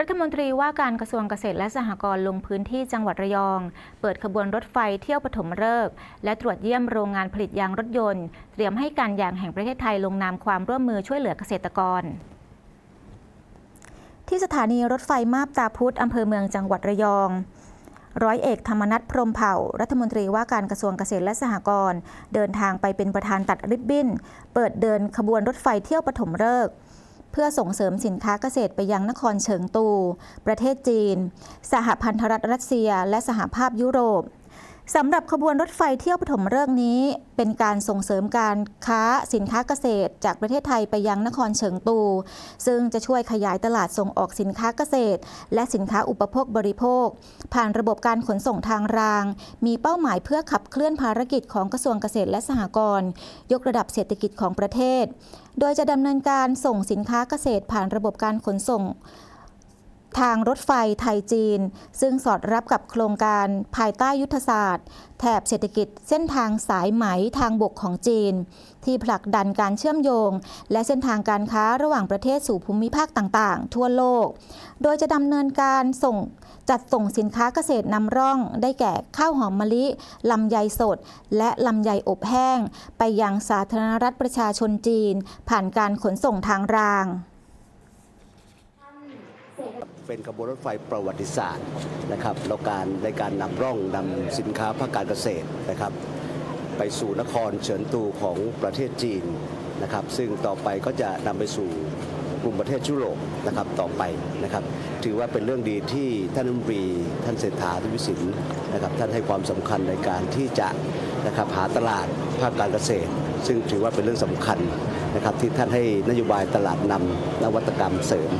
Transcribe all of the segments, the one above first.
รัฐมนตรีว่าการกระทรวงเกษตรและสหกรณ์ลงพื้นที่จังหวัดระยอง เปิดขบวนรถไฟเที่ยวปฐมฤกษ์และตรวจเยี่ยมโรงงานผลิตยางรถยนต์ เตรียมให้การยางแห่งประเทศไทยลงนามความร่วมมือช่วยเหลือเกษตรกรที่สถานีรถไฟมาบตาพุธอำเภอเมืองจังหวัดระยอง ร้อยเอกธรรมนัฐพรมเผ่า รัฐมนตรีว่าการกระทรวงเกษตรและสหกรณ์เดินทางไปเป็นประธานตัดริบบิ้น เปิดเดินขบวนรถไฟเที่ยวปฐมฤกษ์ เพื่อส่งเสริมสินค้าเกษตรไปยังนครเฉิงตู ประเทศจีน สหพันธรัฐรัสเซีย และสหภาพยุโรป สำหรับขบวนรถไฟเที่ยวปฐมฤกษ์นี้ เป็นการส่งเสริมการค้าสินค้าเกษตร จากประเทศไทยไปยังนครเฉิงตู ซึ่งจะช่วยขยายตลาดส่งออกสินค้าเกษตร และสินค้าอุปโภคบริโภค ผ่านระบบการขนส่งทางราง มีเป้าหมายเพื่อขับเคลื่อนภารกิจของกระทรวงเกษตรและสหกรณ์ยกระดับเศรษฐกิจของประเทศ โดยจะดำเนินการส่งสินค้าเกษตรผ่านระบบการขนส่ง ทางรถไฟไทยจีน ซึ่งสอดรับกับโครงการภายใต้ยุทธศาสตร์ แถบเศรษฐกิจเส้นทางสายไหมทางบกของจีน ที่ผลักดันการเชื่อมโยง และเส้นทางการค้าระหว่างประเทศสู่ภูมิภาคต่างๆ ทั่วโลก โดยจะดำเนินการส่งจัดส่งสินค้าเกษตรนำร่อง ได้แก่ข้าวหอมมะลิ ลำไยสด และลำไยอบแห้ง ไปยังสาธารณรัฐประชาชนจีน ผ่านการขนส่งทางราง เป็นขบวนรถไฟประวัติศาสตร์นะครับแล้วการในการนำร่องนำสินค้าภาคการเกษตรนะครับ ไปสู่นครเฉินตูของประเทศจีนนะครับ ซึ่งต่อไปก็จะนำไปสู่กลุ่มประเทศยุโรปนะครับต่อไปนะครับ ถือว่าเป็นเรื่องดีที่ท่านรัฐมนตรีท่านเศรษฐาทวีสินนะครับท่านให้ความสำคัญในการที่จะนะครับหาตลาดภาคการเกษตร ซึ่งถือว่าเป็นเรื่องสำคัญนะครับที่ท่านให้นโยบายตลาดนำนวัตกรรมเสริม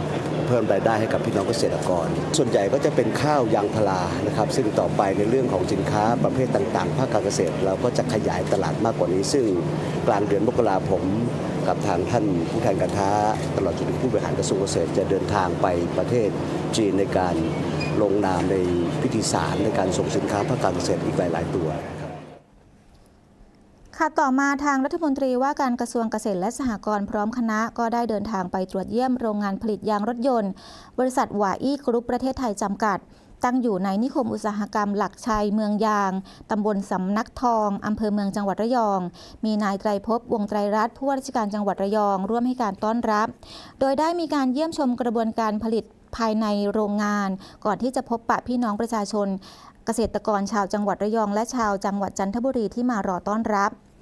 เพิ่มรายได้ให้กับพี่น้องเกษตรกร ส่วนใหญ่ก็จะเป็นข้าวยางพารานะครับ ซึ่งต่อไปในเรื่องของสินค้าประเภทต่างๆ ภาคการเกษตร เราก็จะขยายตลาดมากกว่านี้ ซึ่งกลางเดือนมกราผมกับทางท่านผู้แทนการค้าตลอดจนถึงผู้บริหารกระทรวงเกษตร จะเดินทางไปประเทศจีนในการลงนามในพิธีสารในการส่งสินค้าภาคการเกษตรอีกหลาย ๆ ตัว ค่ะต่อมาทางรัฐมนตรีว่าการกระทรวงเกษตรและสหกรณ์พร้อมคณะก็ได้เดินทางไปตรวจเยี่ยมโรงงานผลิตยางรถยนต์ บริษัทหวาอี้กรุ๊ปประเทศไทยจำกัด ตั้งอยู่ในนิคมอุตสาหกรรมหลักชัยเมืองยาง ตำบลสำนักทองอำเภอเมืองจังหวัดระยอง มีนายไตรภพวงไตรรัตน์ผู้ว่าราชการจังหวัดระยอง ร่วมให้การต้อนรับ โดยได้มีการเยี่ยมชมกระบวนการผลิตภายในโรงงาน ก่อนที่จะพบปะพี่น้องประชาชน เกษตรกรชาวจังหวัดระยองและชาวจังหวัดจันทบุรีที่มารอต้อนรับ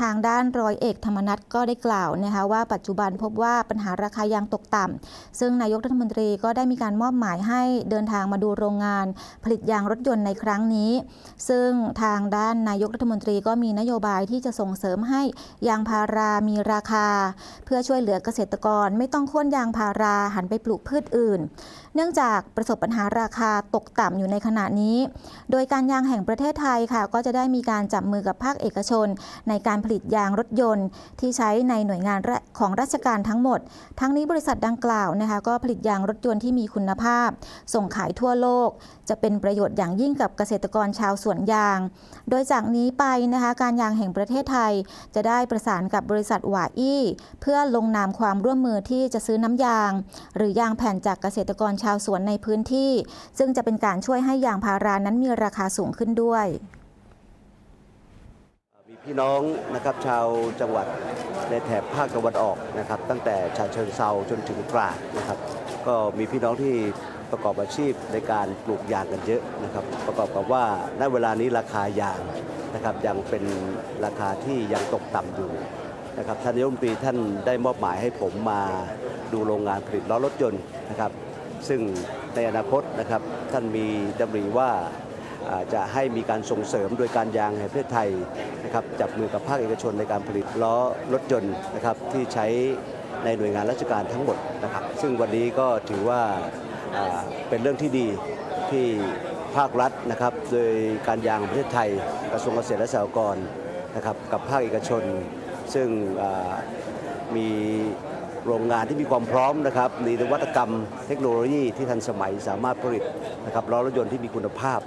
ทางด้านร้อยเอกธรรมนัฐก็ได้กล่าวนะคะว่าปัจจุบันพบว่าปัญหาราคายางตกต่ำซึ่งนายกรัฐมนตรีก็ได้มีการมอบหมายให้เดินทางมาดูโรงงาน ผลิตยางรถยนต์ในครั้งนี้ ซึ่งทางด้านนายกรัฐมนตรีก็มีนโยบายที่จะส่งเสริมให้ยางพารามีราคา เพื่อช่วยเหลือเกษตรกร ไม่ต้องโค่นยางพาราหันไปปลูกพืชอื่น เนื่องจากประสบปัญหาราคาตกต่ำอยู่ในขณะนี้ โดยการยางแห่งประเทศไทยค่ะ ก็จะได้มีการจับมือกับภาคเอกชน ในการผลิตยางรถยนต์ ที่ใช้ในหน่วยงานของราชการทั้งหมด ทั้งนี้บริษัทดังกล่าวนะคะก็ผลิตยางรถยนต์ที่มีคุณภาพ ส่งขายทั่วโลก จะเป็นประโยชน์อย่างยิ่งกับเกษตรกรชาวสวนยาง โดยจากนี้ไปนะคะการยางแห่งประเทศไทย จะได้ประสานกับบริษัทหวาอี้ เพื่อลงนามความร่วมมือที่จะซื้อน้ำยาง หรือยางแผ่นจากเกษตรกรชาวสวนในพื้นที่ ซึ่งจะเป็นการช่วยให้ยางพารานั้นมีราคาสูงขึ้นด้วย พี่น้องนะครับชาวจังหวัดในแถบภาคตะวันออกนะครับ ตั้งแต่ชาเชิงเซาจนถึงตราดนะครับ ก็มีพี่น้องที่ประกอบอาชีพในการปลูกยางกันเยอะนะครับ ประกอบกับว่าณเวลานี้ราคายางนะครับยังเป็นราคาที่ยังตกต่ำอยู่นะครับท่านนายกรัฐมนตรีท่านได้มอบหมายให้ผมมาดูโรงงานผลิตล้อรถยนต์นะครับ ซึ่งในอนาคตนะครับท่านมีดำริว่า จะให้มีการส่งเสริมโดยการยางแห่งประเทศไทยนะครับจับมือกับภาคเอกชนในการผลิตล้อรถยนต์นะครับที่ใช้ในหน่วยงานราชการทั้งหมดนะครับ ซึ่งวันนี้ก็ถือว่าเป็นเรื่องที่ดีที่ภาครัฐนะครับโดยการยางของประเทศไทย กระทรวงเกษตรและสหกรณ์นะครับกับภาคเอกชน ซึ่งมีโรงงานที่มีความพร้อมนะครับมีนวัตกรรมเทคโนโลยีที่ทันสมัยสามารถผลิตนะครับล้อรถยนต์ที่มีคุณภาพ